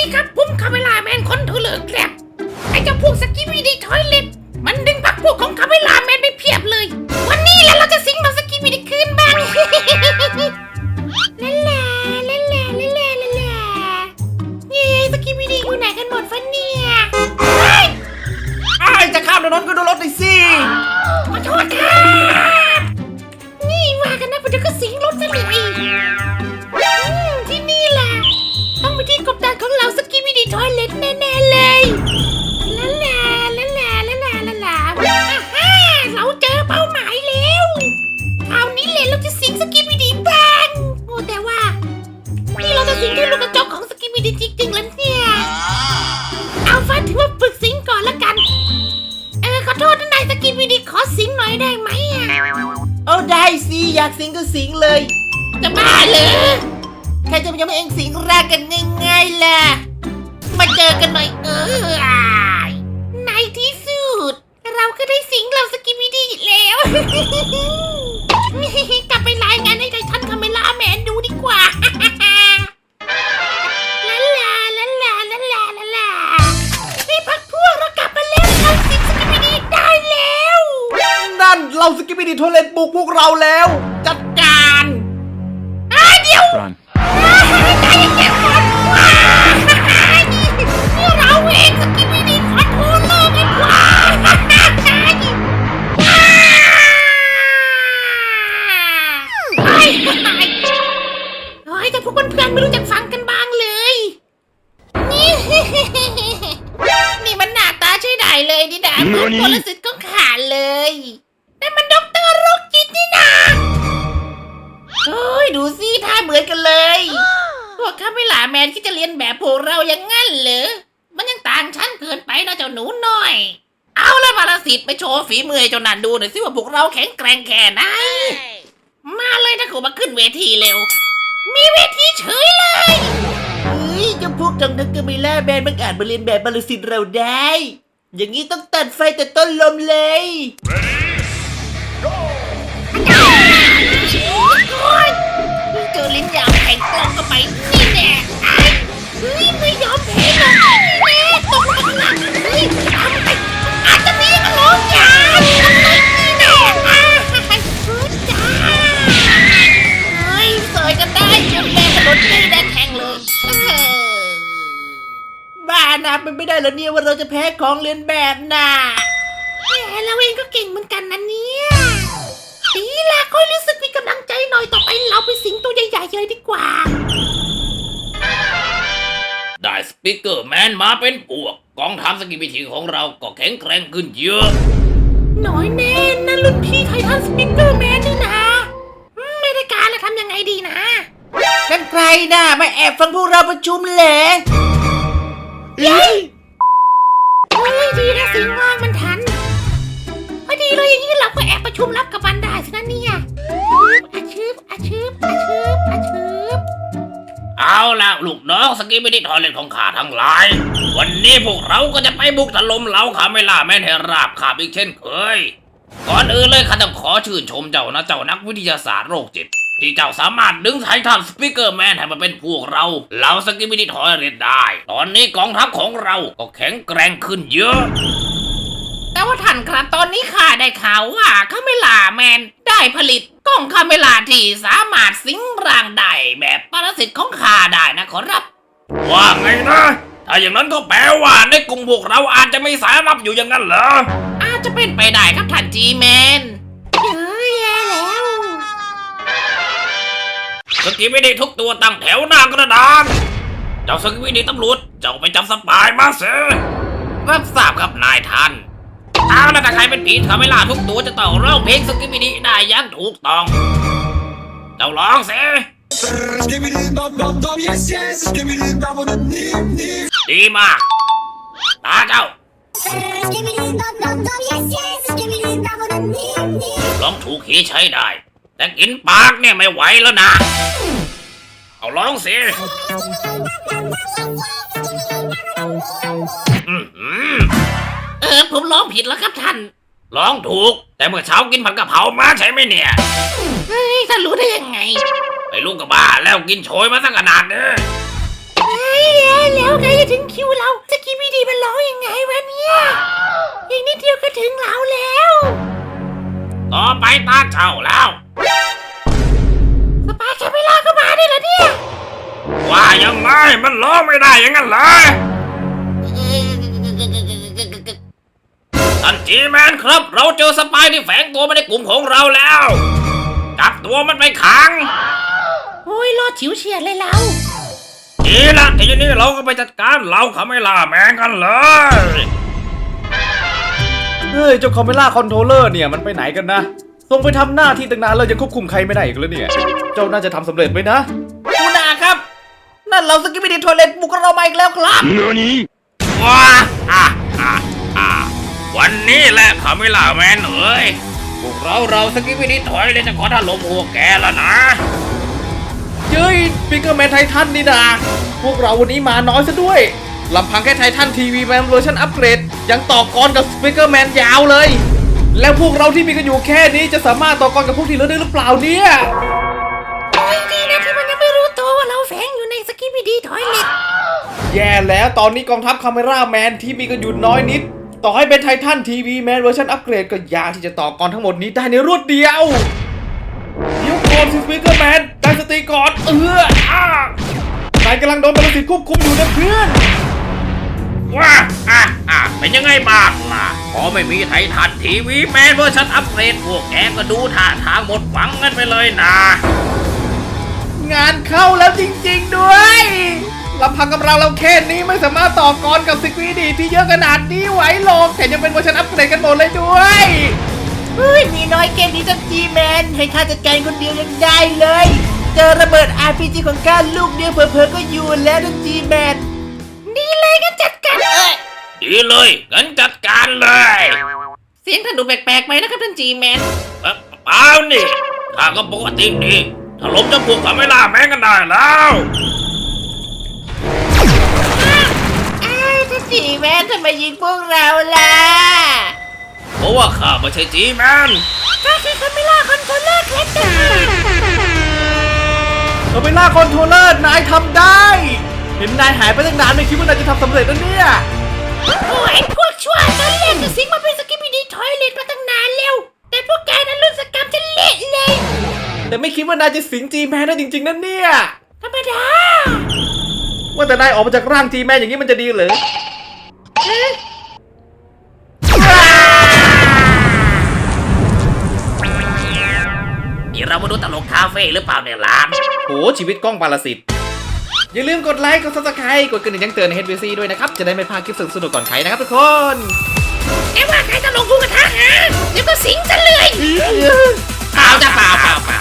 ดีครับผมคาเมลาแมนคนถือเหลืองแกลบไอ้เจ้าพวกสกิมีดีทอยเล็ตมันดึงพักพวกของคาเมลาแมนไปเพียบเลย วันนี้แหละเราจะสิงมาสกิมีดีคืนบ้างนั่นแหละนั่นแหละนั่นแหละนั่นแหละเย้สกิมีดีอยู่ไหนกันหมดฝันเนี่ยไอ้จะข้ามถนนก็โดนรถเลยสิขอโทษค่ะ ในทอยเล็ตแน่ๆเลยละลาละลาละลาละลาอะฮ่าเราเจอเป้าหมายแล้วคราวนี้เลยเราจะสิงสกิปวิดีบ้างโอ้แต่ว่า นี่เราจะสิงที่ลูกกระจกของสกิปวิดีจริงๆแล้วเนี่ยเอาฟ้าถือว่าฝึกสิงก่อนละกัน เออขอโทษนะนายสกิปวิดีขอสิงหน่อยได้ไหมอะเอาได้สิ อยากสิงก็สิงเลย จะบ้าเหรอใครจะไปยอมเองสิงแรกกันง่ายๆล่ะ มาเจอกันหน่อยเอออ้ายในที่สุด เราก็ได้สิงเราสกิบิดีแล้ว กลับไปรายงานให้ไททันคาเมล่าแมนดูดีกว่าลาลาลาลาลาลาลาลานี่พักพวกเรากลับมาแล้วเราสิงสกิบิดีได้แล้ว นั่นเราสกิปปี้ดีโทเลตบุกพวกเราแล้ว จัด กข้าไม่หลาแมนที่จะเรียนแบบพวกเราอย่างงั้นเหรอ มันยังต่างชั้นเกินไปนะเจ้าหนูน้อย เอาละบาลสิทธิ์ไปโชว์ฝีมือให้เจ้านันดูหน่อยสิว่าพวกเราแข็งแกร่งแค่ไหน มาเลยนะกูมาขึ้นเวทีเร็ว มีเวทีเฉยเลย เฮ้ยเจ้าพวกจังนึกก็ไม่ล่าแบนมันอาจมาเรียนแบบบริสิทธิ์เราได้ อย่างนี้ต้องตัดไฟแต่ต้นลมเลยโไม่ได้แล้วเนี่ยว่าเราจะแพ้ของเรียนแบบน่ะแหมเราเองก็เก่งเหมือนกันนะเนี่ยดีละค่อยรู้สึกมีกำลังใจหน่อยต่อไปเราไปสิงตัวใหญ่ๆเลยดีกว่า ได้สปิเกอร์แมนมาเป็นปวก กองทัพสกิบิทีของเราก็แข็งแกร่งขึ้นเยอะ น้อยแน่นั่นรุ่นพี่ไททันสปิเกอร์แมนนี่นะอืมไม่ได้การแล้วทำยังไงดีนะ นั่นใครน่ะมาแอบฟังพวกเราประชุมเหรอ เฮ้ยเฮ้ยดีนะสิงว่างมันทันพอดีเลยอย่างนี้เราก็แอบประชุมรับกับมันได้สินะเนี่ยอาชืบอาชืบอาชืบอาชืบเอาละลูกน้องสกิบิทีทอยเล็ตของข้าทั้งหลาย วันนี้พวกเราก็จะไปบุกถล่มเหล่าขาไม่ล่าแม่นให้ราบคาบอีกเช่นเคย ก่อนอื่นเลยข้าต้องขอชื่นชมเจ้านะเจ้านักวิทยาศาสตร์โรคจิต ที่เจ้าสามารถดึงไททันสปิเกอร์แมนให้มาเป็นพวกเราเหล่าสกิบิทีทอยเล็ตได้ ตอนนี้กองทัพของเราก็แข็งแกร่งขึ้นเยอะ แต่ว่าท่านครับตอนนี้ข้าได้ข่าวว่าคาเมล่าแมนได้ผลิตกล้องคาเมล่าที่สามารถสิงร่างได้แบบปรสิตของข้าได้นะขอรับ ว่าไงนะ ถ้าอย่างนั้นก็แปลว่าในกลุ่มพวกเราอาจจะไม่สายรับอยู่อย่างนั้นเหรอ อาจจะเป็นไปได้ครับท่านจีแมน สกิวิดีทุกตัวตั้งแถวหน้ากระดาน เจ้าสกิวิดีตำรวจ เจ้าไปจับสปายมาเสียรับทราบครับนายท่านเอาละถ้าใครเป็นผีทำให้ล่าทุกตัวจะต้องร้องเพลงสกิวิดีได้อย่างถูกต้อง เจ้าร้องเสียดีมาก ตาเจ้า Skibbity dum dum dum, yes yes. Skibbity dum dum nim nim. ร้องถูกขีใช้ได้ แต่กินปากเนี่ยไม่ไหวแล้วนะ เอาร้องสิอื้อหือเออผมร้องผิดแล้วครับท่าน ร้องถูก แต่เมื่อเช้ากินผัดกะเพรามาใช่ไหมเนี่ยเฮ้ยท่านรู้ได้ยังไง ไปลูกกับบ้าแล้วกินโชยมาสักขนาดเนี้ยเฮ้ยแย่แล้วแล้วไงจะถึงคิวเราสกีบีดีมันร้องยังไงวะเนี่ยอีกนิดเดียวก็ถึงเราแล้ว ต่อไปตาเจ้าแล้ว สปาแคปเวลาก็มาได้เหรอเนี่ยว่ายังไงมันร้องไม่ได้อย่างนั้นเลยท่านจีแมนครับ เราเจอสปายที่แฝงตัวมาในกลุ่มของเราแล้ว จับตัวมันไปขัง โอ้ยรอดฉิวเฉียดเลยเราดีละทีนี้เราก็ไปจัดการเราเขาไม่ล่าแมงกันเลยเฮ้ยเจ้าคอมเมล่าคอนโทรลเลอร์เนี่ยมันไปไหนกันนะ ส่งไปทำหน้าที่ตั้งนานแล้วยังควบคุมใครไม่ได้อีกแล้วเนี่ย เจ้าน่าจะทำสำเร็จไหมนะกูนาครับ นั่นเราสกิปปี้ดีทอยเล็ตบุกเรามาอีกแล้วครับว้าอะอะอะวันนี้แหละเขาไม่ล่าแมนเอ้ยพวกเราเราสกิปวินิถอยเลยจะขอถล่มหัวแกแล้วนะเย้ยปิกเกอร์แมนไททันนี่นาพวกเราวันนี้มาน้อยซะด้วยลำพังแค่ไททันทีวีแมนเวอร์ชันอัปเกรดยังต่อกรกับสปิเกอร์แมนยาวเลย แล้วพวกเราที่มีกันอยู่แค่นี้จะสามารถต่อกรกับพวกที่เหลือได้หรือเปล่าเนี่ยโอ้ยดีนะที่มันยังไม่รู้ตัวว่าเราแฝงอยู่ในสกีบีดีถอยเล็ตแย่แล้วตอนนี้กองทัพคาเมราแมนที่มีกันอยู่น้อยนิด ต่อให้เป็นไททันทีวีแมนเวอร์ชันอัปเกรดก็ยากที่จะต่อกรทั้งหมดนี้ได้ในรวดเดียวเดี๋ยวก่อนสิสปิเกอร์แมนตั้งสติก่อนเอออ้านายกำลังโดนปรสิตควบคุมอยู่นะเพื่อน ว้าอะอะเป็นยังไงบ้างล่ะ พอไม่มีไททันทีวีแมนเวอร์ชันอัปเกรดพวกแกก็ดูท่าทางหมดหวังกันไปเลยนะ งานเข้าแล้วจริง ๆ ด้วยลำพังกำลังเราแค่นี้ไม่สามารถต่อกรกับสควีดีที่เยอะขนาดนี้ไหวหรอกแถมยังเป็นเวอร์ชันอัปเกรดกันหมดเลยด้วยเฮ้ยมีน้อยเกมนี้จังจีแมนให้ข้าจัดการคนเดียวยังได้เลย เจอระเบิด RPG ของก้าลูกเดียวเผลอๆก็อยู่แล้วจังจีแมนดีเลยงั้นจัดการเอ้ย ดีเลยงั้นจัดการเลยเสียงท่านดูแปลกๆไปนะครับท่านจีแมนเอ้าเปล่านี่ข้าก็ปกติดีถล่มเจ้าพวกเขาไม่ล่าแมงกันได้แล้ว อ้าวท่านจีแมนทำไมยิงพวกเราล่ะเพราะว่าข้าไม่ใช่จีแมนก็คือคาเมล่าคอนโทรลเลอร์แคทเตอร์เราไปล่าคอนโทรลเลอร์นายทำได้ เห็นนายหายไปตั้งนานไม่คิดว่านายจะทำสำเร็จแล้วเนี่ย โอ้ยพวกชั่วตอนแรกก็สิงมาเป็นสกีบีดีถอยเล็ตมาตั้งนานแล้วแต่พวกแกนั้นรุ่นสกรรมจะเละเลยแต่ไม่คิดว่านายจะสิงจีแมนได้จริงๆนั่นเนี่ย ธรรมดาว่าแต่นายออกมาจากร่างจีแมนอย่างนี้มันจะดีเหรอนี่เรามาดูตลกคาเฟ่หรือเปล่าเนี่ยหลาน โหชีวิตกล้องปาราสิต อย่าลืมกดไลค์ กดซับสไครต์กดกระดิ่งแจ้งเตือนใน HBC ด้วยนะครับ จะได้ไม่พลาดคลิปสนุกๆก่อนใครนะครับทุกคน เอ๊ะว่าใครจะลงกูกระทะฮะเดี๋ยวก็สิงจะเลยอ้าวจะเปล่าเปล่าเปล่า